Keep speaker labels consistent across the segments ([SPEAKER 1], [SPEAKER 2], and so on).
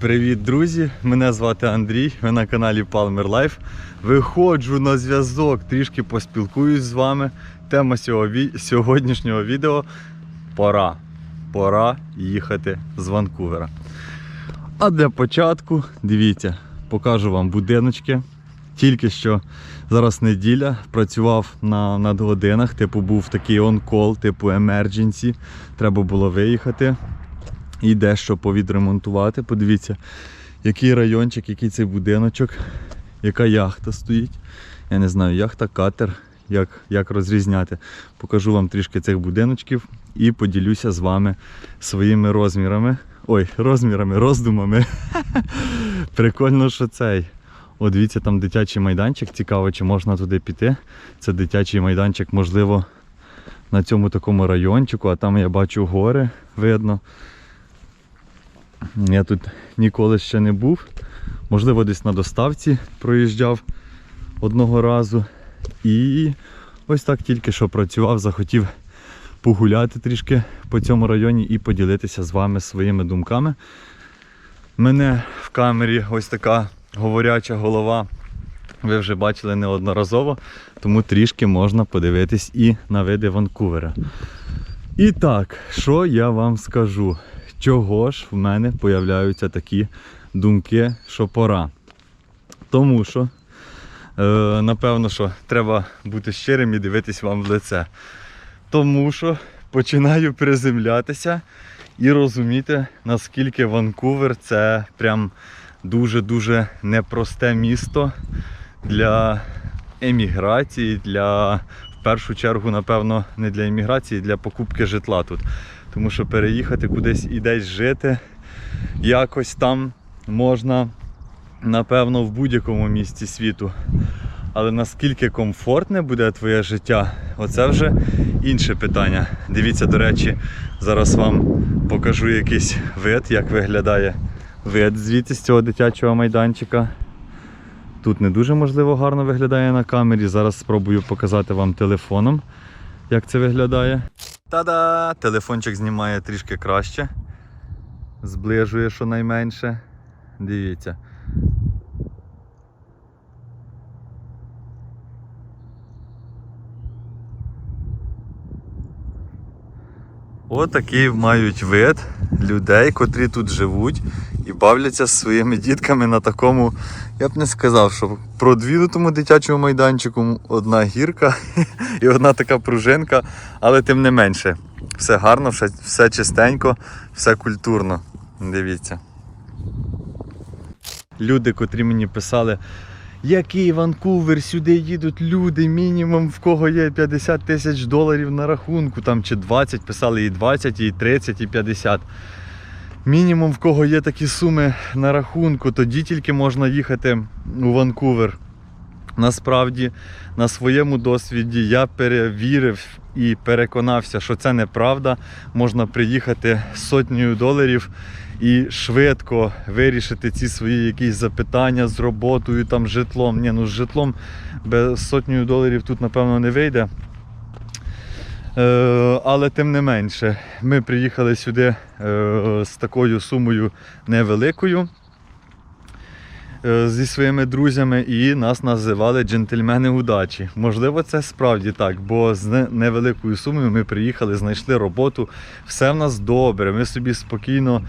[SPEAKER 1] Привіт, друзі! Мене звати Андрій, ви на каналі Palmer Life. Виходжу на зв'язок, трішки поспілкуюсь з вами. Тема сьогоднішнього відео пора. Пора їхати з Ванкувера. А для початку, дивіться, покажу вам будиночки. Тільки що зараз неділя, працював на надгодинах, типу був такий он-кол, типу emergency. Треба було виїхати і дещо повідремонтувати. Подивіться, який райончик, який цей будиночок, яка яхта стоїть. Я не знаю, яхта, катер, як, як розрізняти. Покажу вам трішки цих будиночків і поділюся з вами своїми розмірами. Ой, розмірами, роздумами. Прикольно, що цей. О, дивіться, там дитячий майданчик. Цікаво, чи можна туди піти. Це дитячий майданчик, можливо, на цьому такому райончику, а там я бачу гори, видно. Я тут ніколи ще не був. Можливо, десь на доставці проїжджав одного разу. І ось так тільки що працював, захотів погуляти трішки по цьому районі і поділитися з вами своїми думками. Мене в камері ось така говоряча голова. Ви вже бачили неодноразово, тому трішки можна подивитись і на види Ванкувера. І так, що я вам скажу? Чого ж в мене появляються такі думки, що пора? Тому що, е, напевно, що треба бути щирим і дивитись вам в лице. Тому що починаю приземлятися і розуміти, наскільки Ванкувер це прям дуже-дуже непросте місто для еміграції, для, в першу чергу, напевно, не для еміграції, для покупки житла тут. Тому що переїхати кудись і десь жити, якось там можна, напевно, в будь-якому місці світу. Але наскільки комфортне буде твоє життя, оце вже інше питання. Дивіться, до речі, зараз вам покажу якийсь вид, як виглядає вид звідти з цього дитячого майданчика. Тут не дуже можливо гарно виглядає на камері. Зараз спробую показати вам телефоном, як це виглядає. Та-да! Телефончик знімає трішки краще. Зближує щонайменше. Дивіться. Отакий мають вид людей, котрі тут живуть і бавляться з своїми дітками на такому, я б не сказав, що продвинутому дитячому майданчику одна гірка і одна така пружинка, але тим не менше. Все гарно, все чистенько, все культурно. Дивіться. Люди, котрі мені писали, який Ванкувер, сюди їдуть люди, мінімум в кого є 50 тисяч доларів на рахунку, там чи 20, писали і 20, і 30, і 50. Мінімум в кого є такі суми на рахунку, тоді тільки можна їхати у Ванкувер. Насправді, на своєму досвіді я перевірив і переконався, що це неправда. Можна приїхати з сотнею доларів і швидко вирішити ці свої якісь запитання з роботою, там, з житлом. Ні, ну з житлом без сотнею доларів тут, напевно, не вийде. Е, але тим не менше, ми приїхали сюди е, з такою сумою невеликою зі своїми друзями і нас називали джентльмени удачі. Можливо, це справді так, бо з невеликою сумою ми приїхали, знайшли роботу, все в нас добре, ми собі спокійно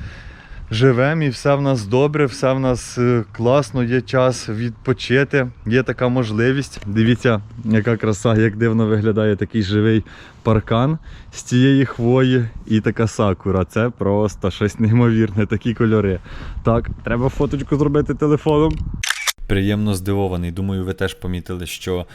[SPEAKER 1] живемо і все в нас добре, все в нас е, класно, є час відпочити, є така можливість. Дивіться, яка краса, як дивно виглядає такий живий паркан з цієї хвої і така сакура. Це просто щось неймовірне, такі кольори. Так, треба фоточку зробити телефоном. Приємно здивований. Думаю, ви теж помітили, що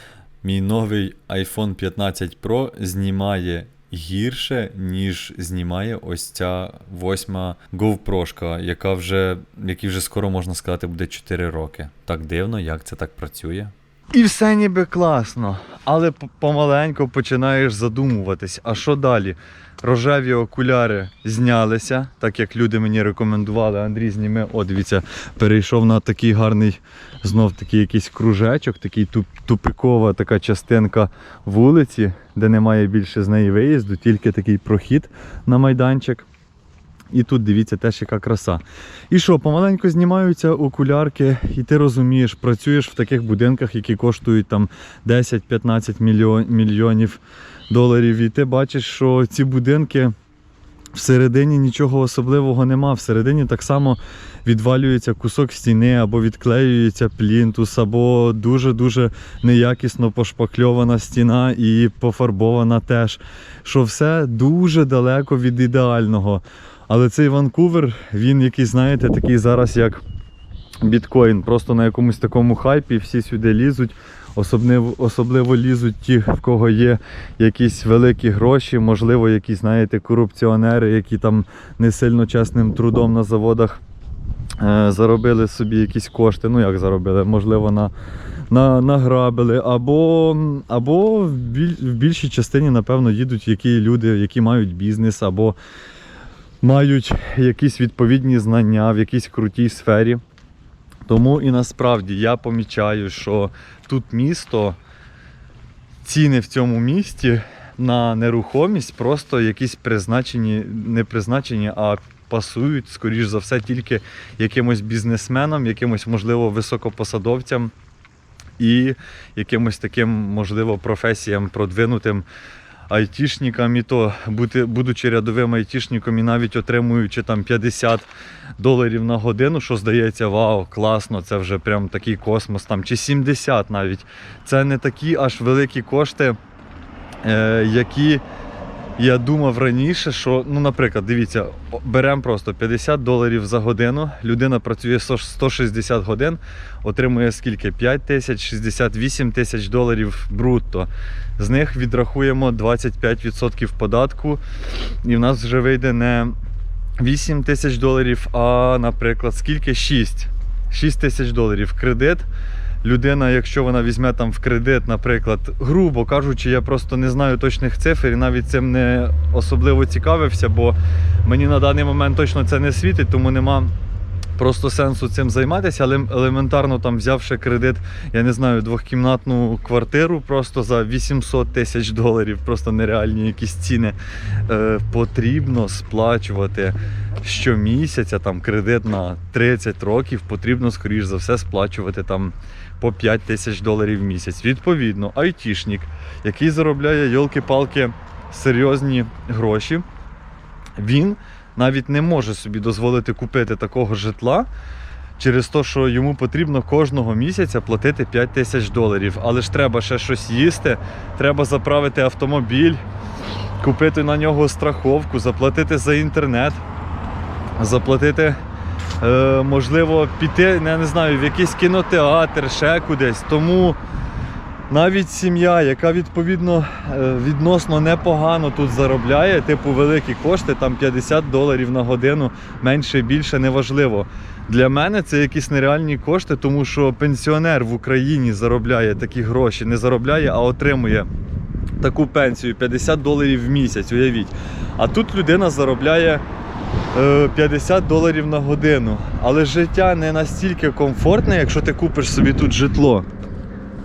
[SPEAKER 1] мій новий iPhone 15 Pro знімає гірше, ніж знімає ось ця восьма GoPro, яка вже, якій вже скоро можна сказати, буде 4 роки. Так дивно, як це так працює. І все ніби класно, але помаленьку починаєш задумуватись, а що далі? Рожеві окуляри знялися, так як люди мені рекомендували. Андрій зніме. О, дивіться, перейшов на такий гарний, знов такий якийсь кружечок, такий туп, тупикова така частинка вулиці, де немає більше з неї виїзду, тільки такий прохід на майданчик. І тут дивіться теж яка краса. І що, помаленьку знімаються окулярки, і ти розумієш, працюєш в таких будинках, які коштують там 10-15 мільйон, мільйонів доларів. І ти бачиш, що ці будинки всередині нічого особливого нема. Всередині так само відвалюється кусок стіни, або відклеюється плінтус, або дуже-дуже неякісно пошпакльована стіна і пофарбована теж. Що все дуже далеко від ідеального. Але цей Ванкувер, він який, знаєте, такий зараз як біткоін, просто на якомусь такому хайпі, всі сюди лізуть. Особливо, особливо лізуть ті, в кого є якісь великі гроші, можливо, якісь, знаєте, корупціонери, які там не сильно чесним трудом на заводах е, заробили собі якісь кошти. Ну як заробили, можливо, на, на, награбили. Або, або в, біль, в більшій частині, напевно, їдуть які люди, які мають бізнес, або мають якісь відповідні знання в якійсь крутій сфері. Тому і насправді я помічаю, що тут місто, ціни в цьому місті на нерухомість просто якісь призначені, не призначені, а пасують, скоріш за все, тільки якимось бізнесменам, якимось, можливо, високопосадовцям і якимось таким, можливо, професіям продвинутим. Айтішникам і то, бути, будучи рядовим айтішником і навіть отримуючи там 50 доларів на годину, що здається, вау, класно, це вже прям такий космос, там, чи 70 навіть. Це не такі аж великі кошти, е, які я думав раніше, що, ну, наприклад, дивіться, беремо просто 50 доларів за годину, людина працює 160 годин, отримує скільки? 5 тисяч, 68 тисяч доларів брутто. З них відрахуємо 25% податку, і в нас вже вийде не 8 тисяч доларів, а, наприклад, скільки? 6. 6 тисяч доларів кредит. Людина, якщо вона візьме там в кредит, наприклад, грубо кажучи, я просто не знаю точних цифр і навіть цим не особливо цікавився, бо мені на даний момент точно це не світить, тому нема просто сенсу цим займатися, але елементарно там взявши кредит, я не знаю, двохкімнатну квартиру просто за 800 тисяч доларів, просто нереальні якісь ціни, е, потрібно сплачувати щомісяця там кредит на 30 років, потрібно, скоріш за все, сплачувати там по 5 тисяч доларів в місяць. Відповідно, айтішник, який заробляє йолки-палки серйозні гроші, він навіть не може собі дозволити купити такого житла через те, що йому потрібно кожного місяця платити 5 тисяч доларів. Але ж треба ще щось їсти, треба заправити автомобіль, купити на нього страховку, заплатити за інтернет, заплатити. Е, можливо, піти, я не знаю, в якийсь кінотеатр, ще кудись. Тому навіть сім'я, яка відповідно е, відносно непогано тут заробляє, типу великі кошти, там 50 доларів на годину, менше більше, неважливо. Для мене це якісь нереальні кошти, тому що пенсіонер в Україні заробляє такі гроші, не заробляє, а отримує таку пенсію 50 доларів в місяць, уявіть. А тут людина заробляє. Е, 50 доларів на годину. Але життя не настільки комфортне, якщо ти купиш собі тут житло.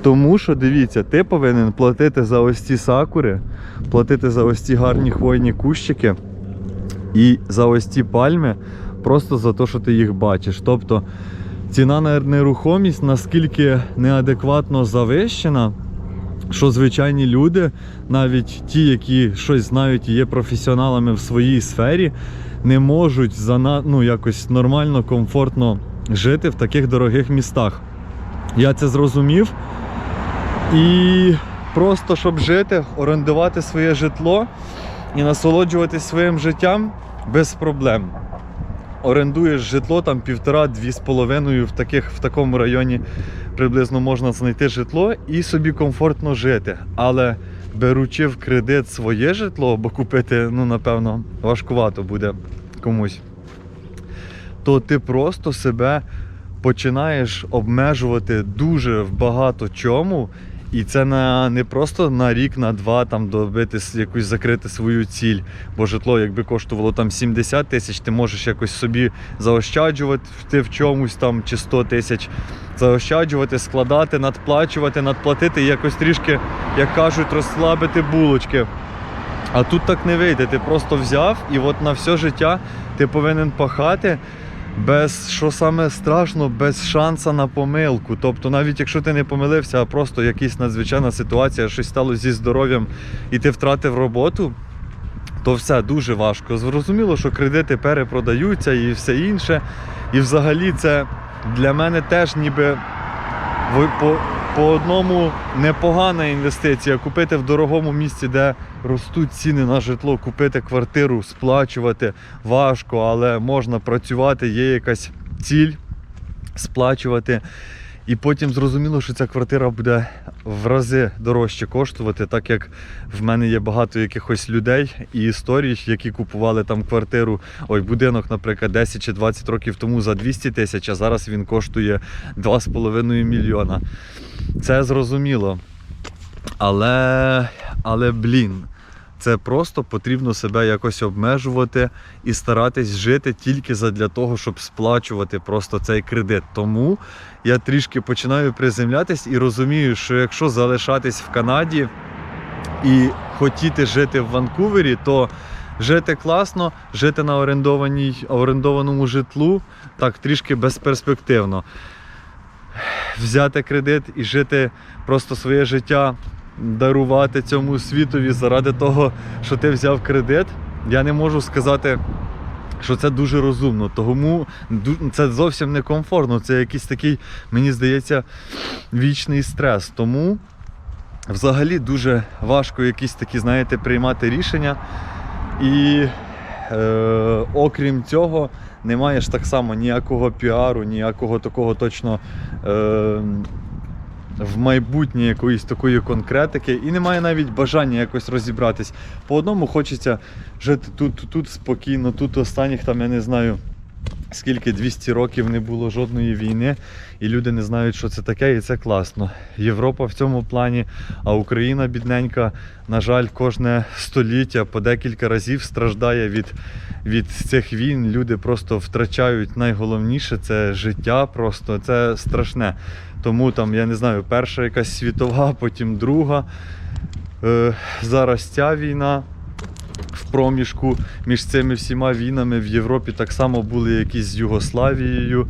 [SPEAKER 1] Тому що дивіться, ти повинен платити за ось ці сакури, платити за ось ці гарні хвойні кущики і за ось ці пальми, просто за те, що ти їх бачиш. Тобто ціна на нерухомість наскільки неадекватно завищена, що звичайні люди, навіть ті, які щось знають і є професіоналами в своїй сфері, не можуть зана... ну, якось нормально, комфортно жити в таких дорогих містах. Я це зрозумів. І просто щоб жити, орендувати своє житло і насолоджуватись своїм життям без проблем. Орендуєш житло там півтора-дві з половиною в таких в такому районі приблизно можна знайти житло і собі комфортно жити. Але беручи в кредит своє житло, бо купити, ну напевно, важкувато буде комусь, то ти просто себе починаєш обмежувати дуже в багато чому. І це на не просто на рік, на два там добити якусь закрити свою ціль. Бо житло, якби коштувало там 70 тисяч, ти можеш якось собі заощаджувати ти в чомусь там чи 100 тисяч, заощаджувати, складати, надплачувати, надплатити і якось трішки, як кажуть, розслабити булочки. А тут так не вийде. Ти просто взяв і от на все життя ти повинен пахати без що саме страшно, без шанса на помилку. Тобто, навіть якщо ти не помилився, а просто якась надзвичайна ситуація, щось стало зі здоров'ям і ти втратив роботу, то все дуже важко. Зрозуміло, що кредити перепродаються і все інше. І взагалі це для мене теж ніби по, по одному непогана інвестиція. Купити в дорогому місці, де ростуть ціни на житло, купити квартиру, сплачувати важко, але можна працювати, є якась ціль сплачувати. І потім зрозуміло, що ця квартира буде в рази дорожче коштувати, так як в мене є багато якихось людей і історій, які купували там квартиру, ой, будинок, наприклад, 10 чи 20 років тому за 200 тисяч, а зараз він коштує 2,5 мільйона. Це зрозуміло. Але, але блін, це просто потрібно себе якось обмежувати і старатись жити тільки задля того, щоб сплачувати просто цей кредит. Тому я трішки починаю приземлятись і розумію, що якщо залишатись в Канаді і хотіти жити в Ванкувері, то жити класно, жити на орендованій, орендованому житлу так трішки безперспективно. Взяти кредит і жити просто своє життя, дарувати цьому світові заради того, що ти взяв кредит, я не можу сказати, що це дуже розумно. Тому це зовсім не комфортно. Це якийсь такий, мені здається, вічний стрес. Тому взагалі дуже важко якісь такі, знаєте, приймати рішення. І е, окрім цього, не маєш так само ніякого піару, ніякого такого точно. Е, в майбутнє якоїсь такої конкретики і немає навіть бажання якось розібратись. По одному хочеться жити тут, тут, спокійно, тут останніх там, я не знаю, скільки 200 років не було жодної війни, і люди не знають, що це таке, і це класно. Європа в цьому плані, а Україна бідненька, на жаль, кожне століття по декілька разів страждає від, від цих війн. Люди просто втрачають найголовніше це життя, просто це страшне. Тому там, я не знаю, перша якась світова, потім друга. Е, зараз ця війна в проміжку між цими всіма війнами в Європі так само були якісь з Югославією.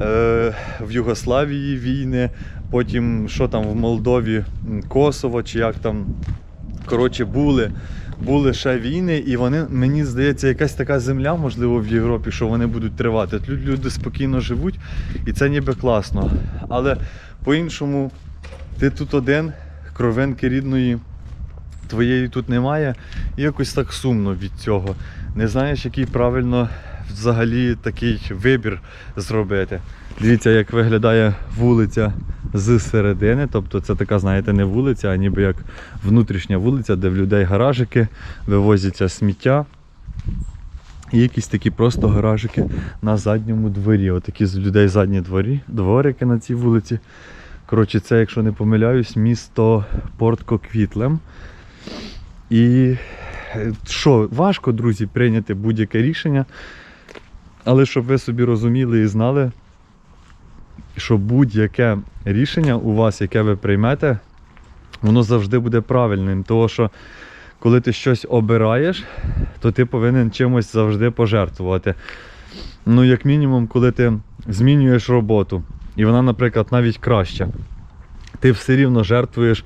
[SPEAKER 1] Е, в Югославії війни, потім що там в Молдові, Косово чи як там. Коротше, були, були ще війни, і вони, мені здається, якась така земля, можливо, в Європі, що вони будуть тривати. Тут люди спокійно живуть, і це ніби класно. Але по-іншому, ти тут один, кровинки рідної твоєї тут немає, і якось так сумно від цього. Не знаєш, який правильно взагалі такий вибір зробити. Дивіться, як виглядає вулиця з середини. Тобто це така, знаєте, не вулиця, а ніби як внутрішня вулиця, де в людей гаражики, вивозяться сміття. І якісь такі просто гаражики на задньому дворі. Отакі з людей задні дворі, дворики на цій вулиці. Коротше, це, якщо не помиляюсь, місто Порт Коквітлем. І е, що, важко, друзі, прийняти будь-яке рішення. Але щоб ви собі розуміли і знали, що будь-яке рішення у вас, яке ви приймете, воно завжди буде правильним. Тому що коли ти щось обираєш, то ти повинен чимось завжди пожертвувати. Ну, як мінімум, коли ти змінюєш роботу, і вона, наприклад, навіть краща, ти все рівно жертвуєш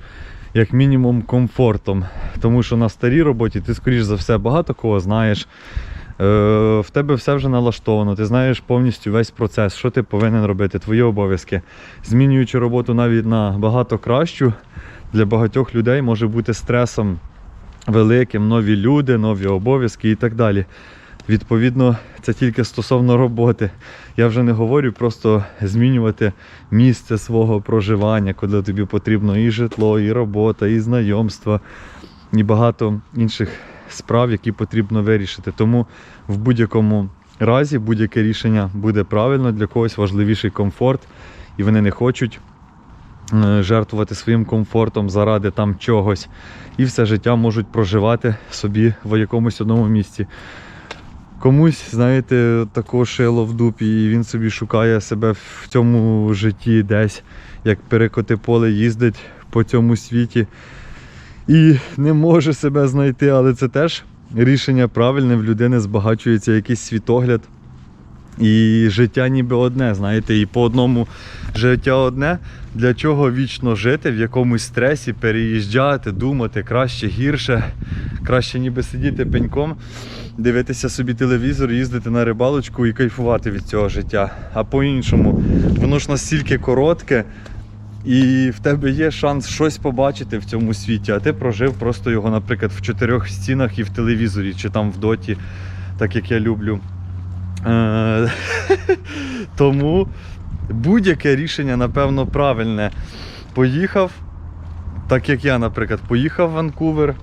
[SPEAKER 1] як мінімум комфортом. Тому що на старій роботі ти, скоріш за все, багато кого знаєш. Е, в тебе все вже налаштовано, ти знаєш повністю весь процес, що ти повинен робити, твої обов'язки. Змінюючи роботу навіть на багато кращу, для багатьох людей може бути стресом великим, нові люди, нові обов'язки і так далі. Відповідно, це тільки стосовно роботи. Я вже не говорю просто змінювати місце свого проживання, коли тобі потрібно і житло, і робота, і знайомства, і багато інших справ, які потрібно вирішити. Тому в будь-якому разі будь-яке рішення буде правильно, для когось важливіший комфорт, і вони не хочуть е, жертвувати своїм комфортом заради там чогось. І все життя можуть проживати собі в якомусь одному місці. Комусь, знаєте, також шило в дупі, і він собі шукає себе в цьому житті десь, як перекоти поле їздить по цьому світі. І не може себе знайти, але це теж рішення правильне, в людини збагачується якийсь світогляд. І життя ніби одне, знаєте, і по одному життя одне. Для чого вічно жити в якомусь стресі, переїжджати, думати краще, гірше, краще ніби сидіти пеньком, дивитися собі телевізор, їздити на рибалочку і кайфувати від цього життя. А по-іншому, воно ж настільки коротке, і в тебе є шанс щось побачити в цьому світі, а ти прожив просто його, наприклад, в чотирьох стінах і в телевізорі, чи там в доті, так як я люблю. Е, Тому будь-яке рішення, напевно, правильне. Поїхав, так як я, наприклад, поїхав в Ванкувер.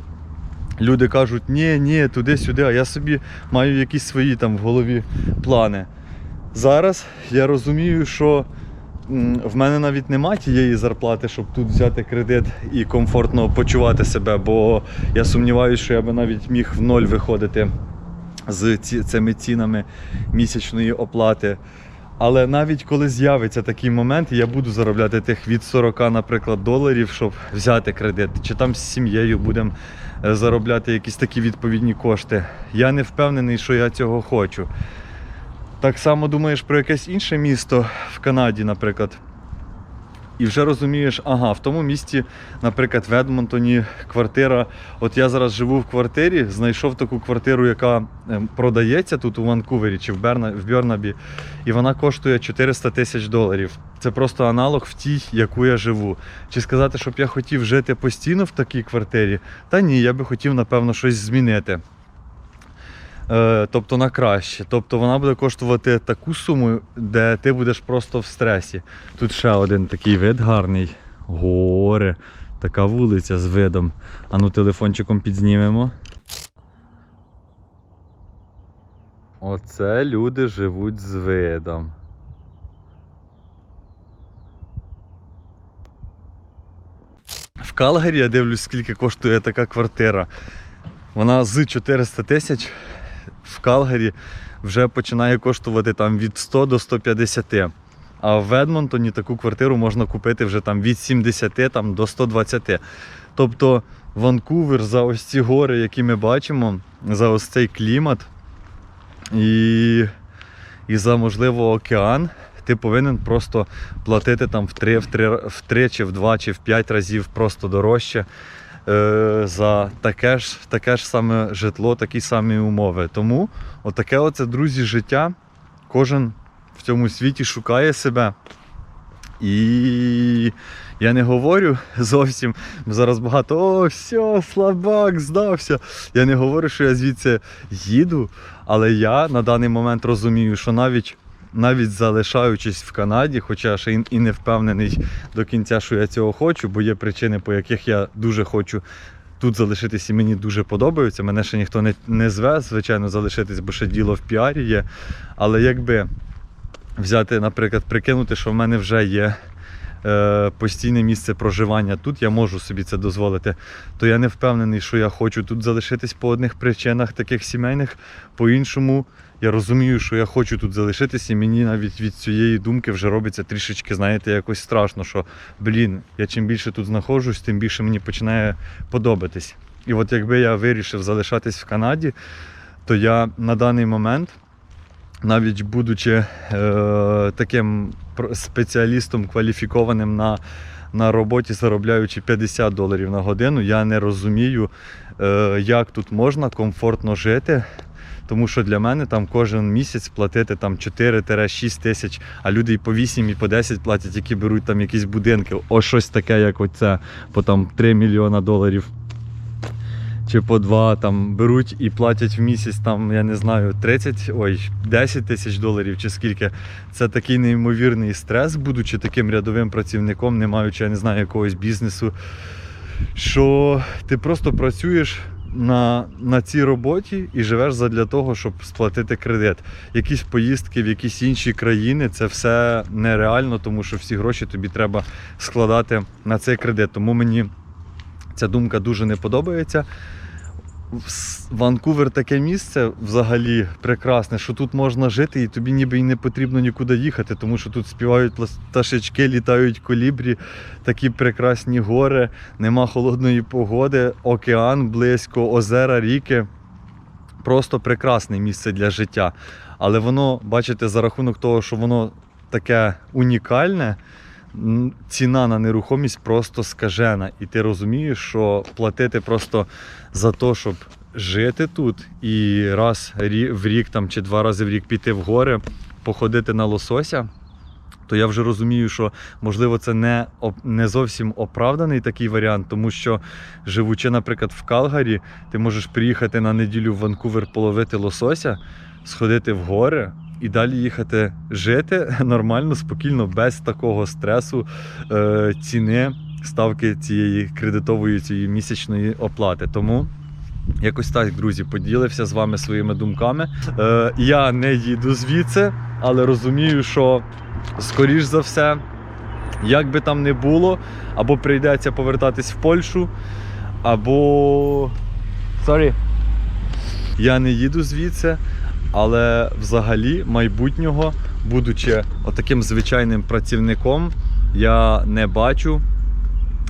[SPEAKER 1] Люди кажуть, ні, ні, туди-сюди, а я собі маю якісь свої там в голові плани. Зараз я розумію, що в мене навіть нема тієї зарплати, щоб тут взяти кредит і комфортно почувати себе, бо я сумніваюся, що я би навіть міг в ноль виходити з цими цінами місячної оплати. Але навіть коли з'явиться такий момент, я буду заробляти тих від 40, наприклад, доларів, щоб взяти кредит, чи там з сім'єю будемо е, заробляти якісь такі відповідні кошти. Я не впевнений, що я цього хочу. Так само думаєш про якесь інше місто в Канаді, наприклад. І вже розумієш, ага, в тому місті, наприклад, в Едмонтоні квартира. От я зараз живу в квартирі, знайшов таку квартиру, яка ем, продається тут у Ванкувері чи в, Берна, в Бьорнабі, і вона коштує 400 тисяч доларів. Це просто аналог в тій, яку я живу. Чи сказати, щоб я хотів жити постійно в такій квартирі? Та ні, я би хотів, напевно, щось змінити. Е, тобто на краще. Тобто вона буде коштувати таку суму, де ти будеш просто в стресі. Тут ще один такий вид гарний. Гори. Така вулиця з видом. А ну телефончиком підзнімемо. Оце люди живуть з видом. В Калгарі я дивлюсь, скільки коштує така квартира. Вона з 400 тисяч в Калгарі вже починає коштувати там від 100 до 150. А в Едмонтоні таку квартиру можна купити вже там від 70 там, до 120. Тобто Ванкувер за ось ці гори, які ми бачимо, за ось цей клімат і, і за, можливо, океан, ти повинен просто платити там в 3, в 3, в 3 чи в 2 чи в 5 разів просто дорожче за таке ж, таке ж саме житло, такі самі умови. Тому отаке оце, друзі, життя. Кожен в цьому світі шукає себе. І я не говорю зовсім, зараз багато о, все, слабак, здався. Я не говорю, що я звідси їду, але я на даний момент розумію, що навіть навіть залишаючись в Канаді, хоча ще і не впевнений до кінця, що я цього хочу, бо є причини, по яких я дуже хочу тут залишитись і мені дуже подобається. Мене ще ніхто не, не зве, звичайно, залишитись, бо ще діло в піарі є. Але якби взяти, наприклад, прикинути, що в мене вже є постійне місце проживання тут, я можу собі це дозволити, то я не впевнений, що я хочу тут залишитись по одних причинах, таких сімейних, по-іншому. Я розумію, що я хочу тут залишитись, і мені навіть від цієї думки вже робиться трішечки, знаєте, якось страшно, що блін, я чим більше тут знаходжусь, тим більше мені починає подобатись. І от якби я вирішив залишатись в Канаді, то я на даний момент, навіть будучи е, таким спеціалістом кваліфікованим на, на роботі, заробляючи 50 доларів на годину, я не розумію, е, як тут можна комфортно жити. Тому що для мене там кожен місяць платити там 4-6 тисяч, а люди і по 8, і по 10 платять, які беруть там якісь будинки. Ось щось таке, як оце, по там 3 мільйона доларів. Чи по 2 там беруть і платять в місяць там, я не знаю, 30, ой, 10 тисяч доларів чи скільки. Це такий неймовірний стрес, будучи таким рядовим працівником, не маючи, я не знаю, якогось бізнесу. Що ти просто працюєш на, на цій роботі і живеш задля того, щоб сплатити кредит. Якісь поїздки в якісь інші країни це все нереально, тому що всі гроші тобі треба складати на цей кредит. Тому мені ця думка дуже не подобається. Ванкувер таке місце взагалі прекрасне, що тут можна жити, і тобі ніби й не потрібно нікуди їхати, тому що тут співають пташечки, літають колібрі, такі прекрасні гори, нема холодної погоди, океан близько, озера, ріки. Просто прекрасне місце для життя. Але воно, бачите, за рахунок того, що воно таке унікальне, ціна на нерухомість просто скажена. І ти розумієш, що платити просто за те, щоб жити тут і раз в рік там, чи два рази в рік піти в гори, походити на лосося. То я вже розумію, що можливо це не, не зовсім оправданий такий варіант, тому що живучи, наприклад, в Калгарі, ти можеш приїхати на неділю в Ванкувер половити лосося, сходити в гори і далі їхати жити нормально, спокійно, без такого стресу е, ціни ставки цієї кредитової цієї місячної оплати. Тому. Якось так, друзі, поділився з вами своїми думками. Е, я не їду звідси, але розумію, що скоріш за все, як би там не було, або прийдеться повертатись в Польщу, або. Sorry. Я не їду звідси, але взагалі майбутнього, будучи отаким звичайним працівником, я не бачу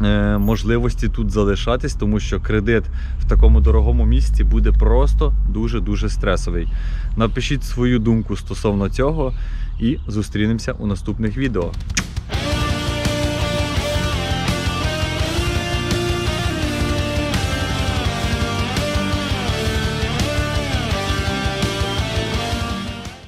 [SPEAKER 1] е, можливості тут залишатись, тому що кредит в такому дорогому місці буде просто дуже-дуже стресовий. Напишіть свою думку стосовно цього і зустрінемося у наступних відео.